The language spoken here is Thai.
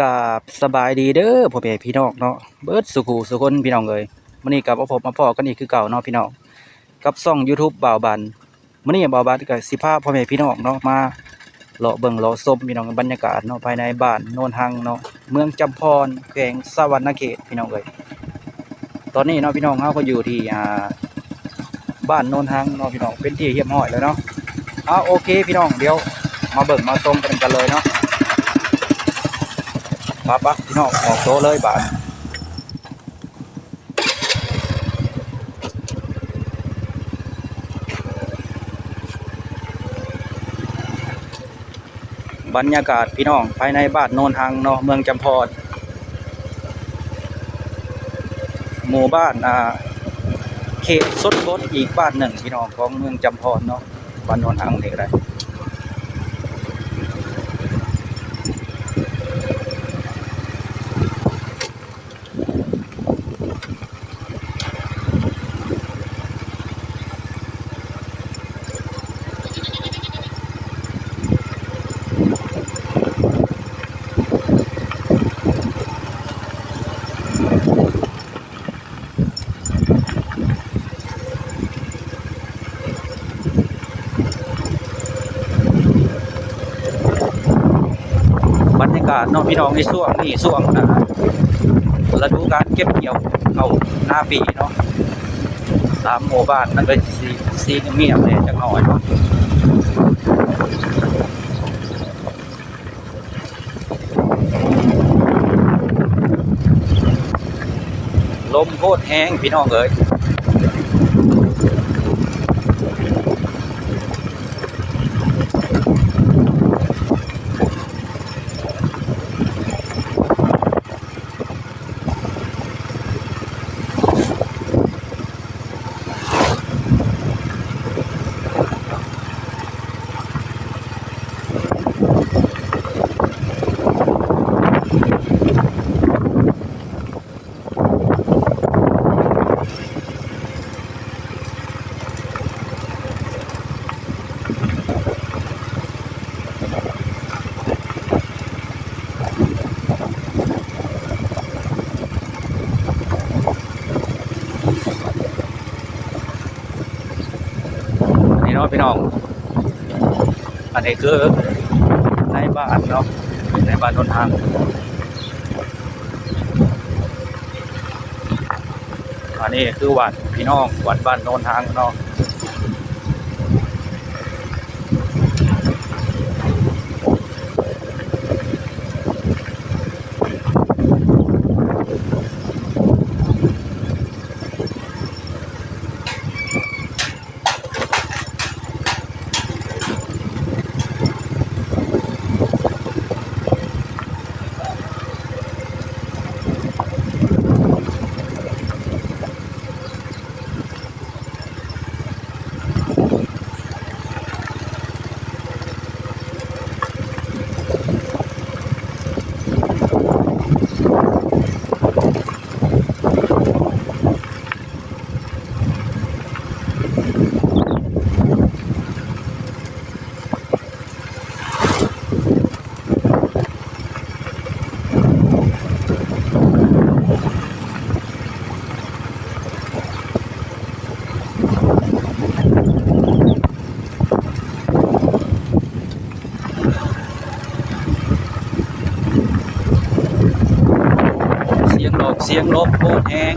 กับสบายดีเด้อพ่อแม่พี่น้องเนาะเบิร์ดสุขุสุคนพี่น้องเอ้ยมื้อนี้กับผมมาพอกันอีกคือเก่าเนาะพี่น้องกับช่อง YouTube บ่าวบันมื้อนี้บ่าวบันก็สิพาพ่อแม่พี่น้องเนาะมาเลาะเบิ่งเลาะชมพี่น้องบรรยากาศเนาะภายในบ้านโนนหังเนาะเมืองจำพรแขวงสวรรณเขตพี่น้องเอ้ยตอนนี้เนาะพี่น้องเฮาก็อยู่ที่อ่าบ้านโนนหังเนาะพี่น้องเป็นที่เรียบร้อยแล้วเนาะเอาโอเค พี่น้องเดี๋ยวมาเบิ่งมาชมกันกันเลยเนาะ ปะปะพี่น้องออกโตเลยบาทบรรยากาศพี่น้องภายในบ้านโนนหังเนาะเมืองจำพรหมู่บ้านอ่าเขตสดบดอีกบ้านหนึ่งพี่น้องของเมืองจำพรเนาะบ้านโนนหังนี่ก็ได้ บรรยากาศเนาะพี่น้องในช่วงนี้ช่วงนะฤดูการเก็บเกี่ยวเอาหน้าปีเนาะตามหมู่บ้านมันเป็นสีสีเงียบเลยจังหน่อยเนาะลมโคตรแห้งพี่น้องเอ้ย เนาะพี่น้อง อันนี้คือในบ้านเนาะในบ้านนนทางอันนี้คือวัดพี่น้องวัดบ้านโนนทางเนาะ อกเสียงลบโคตรแห้ง